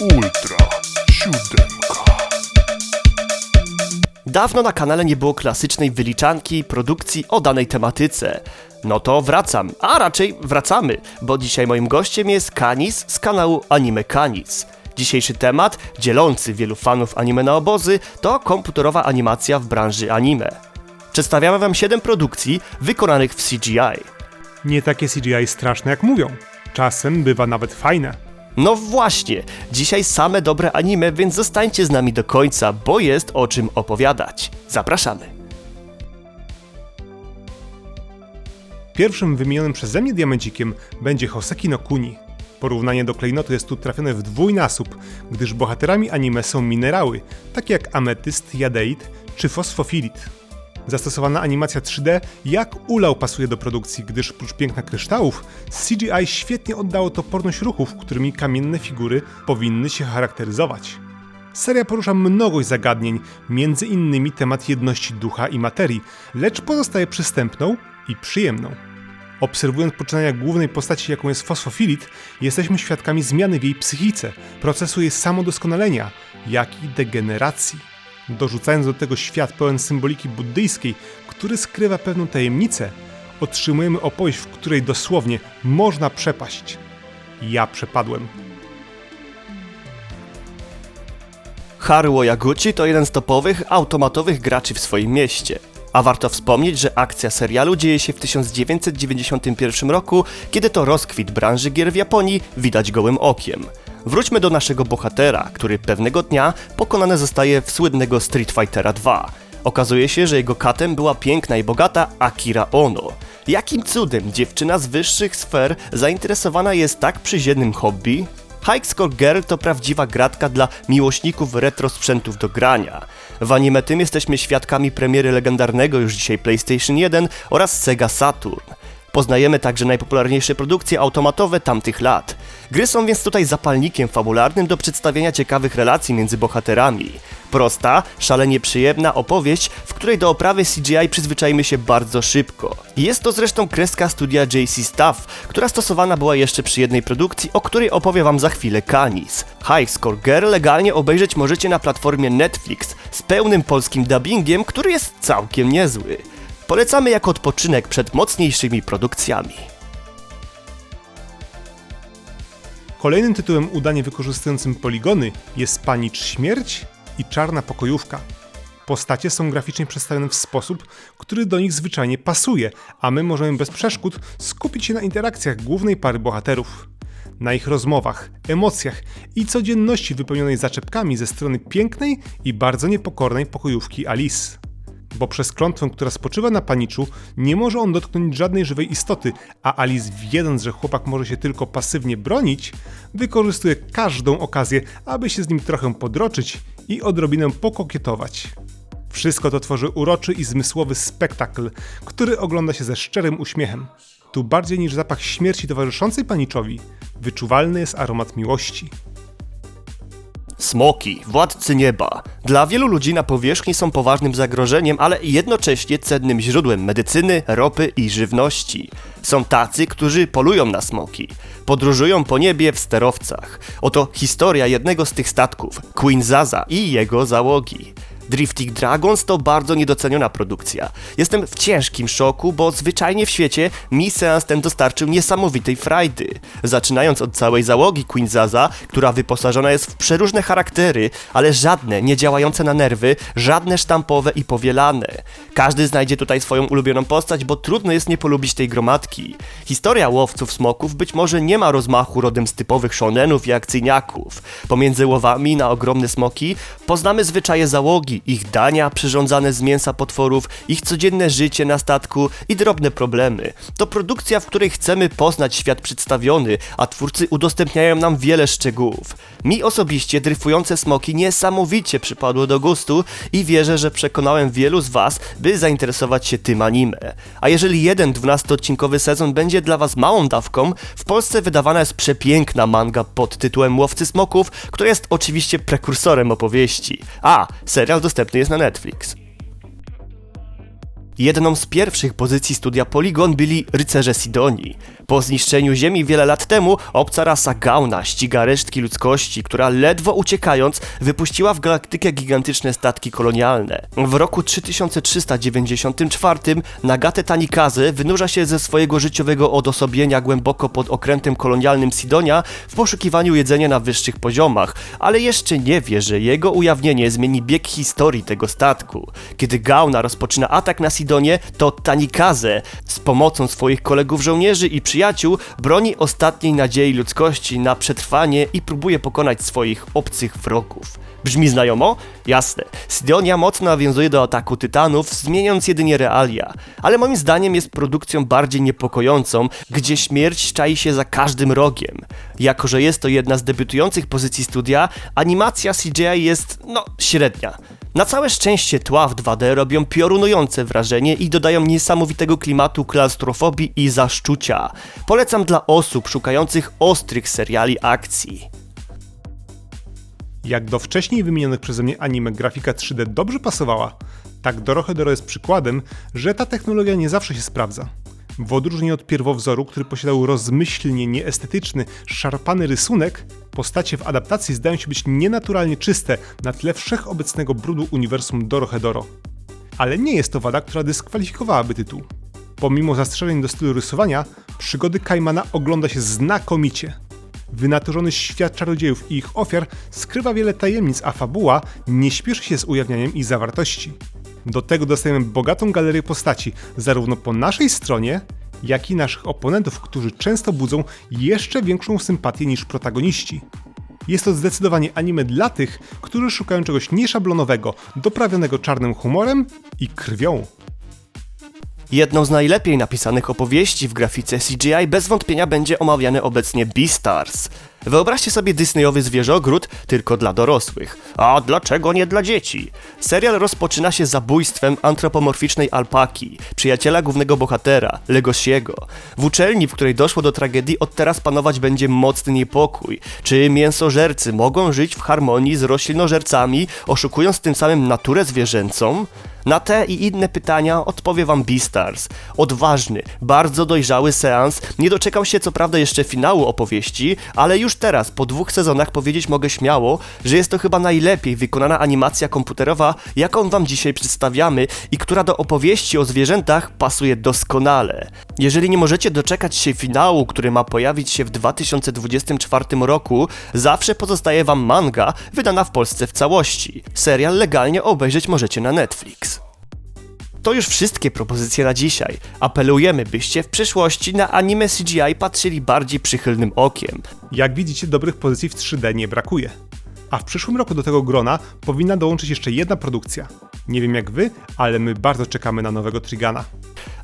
Ультра чудо. Dawno na kanale nie było klasycznej wyliczanki produkcji o danej tematyce. No to wracam, a raczej wracamy, bo dzisiaj moim gościem jest Kanis z kanału Anime Kanis. Dzisiejszy temat, dzielący wielu fanów anime na obozy, to komputerowa animacja w branży anime. Przedstawiamy wam 7 produkcji wykonanych w CGI. Nie takie CGI straszne jak mówią. Czasem bywa nawet fajne. No właśnie, dzisiaj same dobre anime, więc zostańcie z nami do końca, bo jest o czym opowiadać. Zapraszamy. Pierwszym wymienionym przeze mnie diamencikiem będzie Hoseki no Kuni. Porównanie do klejnotu jest tu trafione w dwójnasób, gdyż bohaterami anime są minerały, takie jak ametyst, jadeit czy fosfofilit. Zastosowana animacja 3D jak ulał pasuje do produkcji, gdyż oprócz piękna kryształów, CGI świetnie oddało toporność ruchów, którymi kamienne figury powinny się charakteryzować. Seria porusza mnogość zagadnień, między innymi temat jedności ducha i materii, lecz pozostaje przystępną i przyjemną. Obserwując poczynania głównej postaci, jaką jest fosfofilit, jesteśmy świadkami zmiany w jej psychice, procesu jej samodoskonalenia, jak i degeneracji. Dorzucając do tego świat pełen symboliki buddyjskiej, który skrywa pewną tajemnicę, otrzymujemy opowieść, w której dosłownie można przepaść. Ja przepadłem. Haruo Yaguchi to jeden z topowych, automatowych graczy w swoim mieście. A warto wspomnieć, że akcja serialu dzieje się w 1991 roku, kiedy to rozkwit branży gier w Japonii widać gołym okiem. Wróćmy do naszego bohatera, który pewnego dnia pokonany zostaje w słynnego Street Fightera 2. Okazuje się, że jego katem była piękna i bogata Akira Ono. Jakim cudem dziewczyna z wyższych sfer zainteresowana jest tak przyziemnym hobby? High Score Girl to prawdziwa gratka dla miłośników retro sprzętów do grania. W anime tym jesteśmy świadkami premiery legendarnego już dzisiaj PlayStation 1 oraz Sega Saturn. Poznajemy także najpopularniejsze produkcje automatowe tamtych lat. Gry są więc tutaj zapalnikiem fabularnym do przedstawienia ciekawych relacji między bohaterami. Prosta, szalenie przyjemna opowieść, w której do oprawy CGI przyzwyczajmy się bardzo szybko. Jest to zresztą kreska studia JC Staff, która stosowana była jeszcze przy jednej produkcji, o której opowie wam za chwilę Kanis. High Score Girl legalnie obejrzeć możecie na platformie Netflix z pełnym polskim dubbingiem, który jest całkiem niezły. Polecamy jako odpoczynek przed mocniejszymi produkcjami. Kolejnym tytułem udanie wykorzystującym poligony jest Panicz Śmierć i Czarna Pokojówka. Postacie są graficznie przedstawione w sposób, który do nich zwyczajnie pasuje, a my możemy bez przeszkód skupić się na interakcjach głównej pary bohaterów. Na ich rozmowach, emocjach i codzienności wypełnionej zaczepkami ze strony pięknej i bardzo niepokornej pokojówki Alice bo przez klątwę, która spoczywa na paniczu, nie może on dotknąć żadnej żywej istoty, a Alice wiedząc, że chłopak może się tylko pasywnie bronić, wykorzystuje każdą okazję, aby się z nim trochę podroczyć i odrobinę pokokietować. Wszystko to tworzy uroczy i zmysłowy spektakl, który ogląda się ze szczerym uśmiechem. Tu bardziej niż zapach śmierci towarzyszącej paniczowi, wyczuwalny jest aromat miłości. Smoki, władcy nieba. Dla wielu ludzi na powierzchni są poważnym zagrożeniem, ale jednocześnie cennym źródłem medycyny, ropy i żywności. Są tacy, którzy polują na smoki. Podróżują po niebie w sterowcach. Oto historia jednego z tych statków, Queen Zaza i jego załogi. Drifting Dragons to bardzo niedoceniona produkcja. Jestem w ciężkim szoku, bo zwyczajnie w świecie mi seans ten dostarczył niesamowitej frajdy. Zaczynając od całej załogi Queen Zaza, która wyposażona jest w przeróżne charaktery, ale żadne nie działające na nerwy, żadne sztampowe i powielane. Każdy znajdzie tutaj swoją ulubioną postać, bo trudno jest nie polubić tej gromadki. Historia łowców smoków być może nie ma rozmachu rodem z typowych shonenów i akcyjniaków. Pomiędzy łowami na ogromne smoki poznamy zwyczaje załogi, ich dania przyrządzane z mięsa potworów, ich codzienne życie na statku i drobne problemy. To produkcja, w której chcemy poznać świat przedstawiony, a twórcy udostępniają nam wiele szczegółów. Mi osobiście dryfujące smoki niesamowicie przypadły do gustu i wierzę, że przekonałem wielu z Was, by zainteresować się tym anime. A jeżeli jeden 12-odcinkowy sezon będzie dla Was małą dawką, w Polsce wydawana jest przepiękna manga pod tytułem Łowcy Smoków, która jest oczywiście prekursorem opowieści. A, serial dostępny jest na Netflix. Jedną z pierwszych pozycji studia Polygon byli rycerze Sidonii. Po zniszczeniu Ziemi wiele lat temu obca rasa Gauna ściga resztki ludzkości, która ledwo uciekając wypuściła w galaktykę gigantyczne statki kolonialne. W roku 3394 Nagate Tanikaze wynurza się ze swojego życiowego odosobienia głęboko pod okrętem kolonialnym Sidonia w poszukiwaniu jedzenia na wyższych poziomach, ale jeszcze nie wie, że jego ujawnienie zmieni bieg historii tego statku. Kiedy Gauna rozpoczyna atak na Sidonie, to Tanikaze z pomocą swoich kolegów żołnierzy i przyjaciół broni ostatniej nadziei ludzkości na przetrwanie i próbuje pokonać swoich obcych wrogów. Brzmi znajomo? Jasne. Sidonia mocno nawiązuje do ataku tytanów, zmieniając jedynie realia, ale moim zdaniem jest produkcją bardziej niepokojącą, gdzie śmierć czai się za każdym rogiem. Jako, że jest to jedna z debiutujących pozycji studia, animacja CGI jest, no, średnia. Na całe szczęście tła w 2D robią piorunujące wrażenie i dodają niesamowitego klimatu klaustrofobii i zaszczucia. Polecam dla osób szukających ostrych seriali akcji. Jak do wcześniej wymienionych przeze mnie anime grafika 3D dobrze pasowała, tak Dorohedoro jest przykładem, że ta technologia nie zawsze się sprawdza. W odróżnieniu od pierwowzoru, który posiadał rozmyślnie nieestetyczny, szarpany rysunek, postacie w adaptacji zdają się być nienaturalnie czyste na tle wszechobecnego brudu uniwersum Dorohedoro. Ale nie jest to wada, która dyskwalifikowałaby tytuł. Pomimo zastrzeżeń do stylu rysowania, przygody Kaimana ogląda się znakomicie. Wynaturzony świat czarodziejów i ich ofiar skrywa wiele tajemnic, a fabuła nie śpieszy się z ujawnianiem ich zawartości. Do tego dostajemy bogatą galerię postaci, zarówno po naszej stronie, jak i naszych oponentów, którzy często budzą jeszcze większą sympatię niż protagoniści. Jest to zdecydowanie anime dla tych, którzy szukają czegoś nieszablonowego, doprawionego czarnym humorem i krwią. Jedną z najlepiej napisanych opowieści w grafice CGI bez wątpienia będzie omawiany obecnie Beastars. Wyobraźcie sobie Disneyowy zwierzogród tylko dla dorosłych. A dlaczego nie dla dzieci? Serial rozpoczyna się zabójstwem antropomorficznej alpaki, przyjaciela głównego bohatera, Legosiego. W uczelni, w której doszło do tragedii, od teraz panować będzie mocny niepokój. Czy mięsożercy mogą żyć w harmonii z roślinożercami, oszukując tym samym naturę zwierzęcą? Na te i inne pytania odpowie wam Beastars. Odważny, bardzo dojrzały seans, nie doczekał się co prawda jeszcze finału opowieści, ale już teraz, po dwóch sezonach powiedzieć mogę śmiało, że jest to chyba najlepiej wykonana animacja komputerowa, jaką wam dzisiaj przedstawiamy i która do opowieści o zwierzętach pasuje doskonale. Jeżeli nie możecie doczekać się finału, który ma pojawić się w 2024 roku, zawsze pozostaje wam manga wydana w Polsce w całości. Serial legalnie obejrzeć możecie na Netflix. To już wszystkie propozycje na dzisiaj. Apelujemy, byście w przyszłości na anime CGI patrzyli bardziej przychylnym okiem. Jak widzicie, dobrych pozycji w 3D nie brakuje. A w przyszłym roku do tego grona powinna dołączyć jeszcze jedna produkcja. Nie wiem jak wy, ale my bardzo czekamy na nowego Trigana.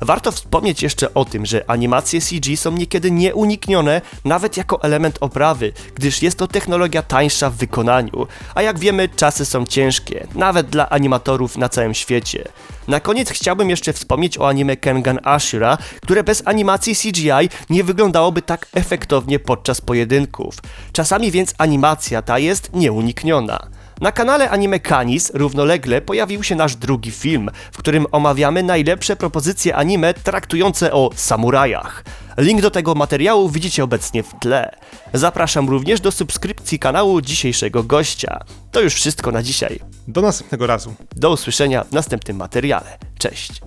Warto wspomnieć jeszcze o tym, że animacje CG są niekiedy nieuniknione nawet jako element oprawy, gdyż jest to technologia tańsza w wykonaniu, a jak wiemy czasy są ciężkie, nawet dla animatorów na całym świecie. Na koniec chciałbym jeszcze wspomnieć o anime Kengan Ashura, które bez animacji CGI nie wyglądałoby tak efektownie podczas pojedynków. Czasami więc animacja ta jest nieunikniona. Na kanale Anime Canis równolegle pojawił się nasz drugi film, w którym omawiamy najlepsze propozycje anime traktujące o samurajach. Link do tego materiału widzicie obecnie w tle. Zapraszam również do subskrypcji kanału dzisiejszego gościa. To już wszystko na dzisiaj. Do następnego razu. Do usłyszenia w następnym materiale. Cześć!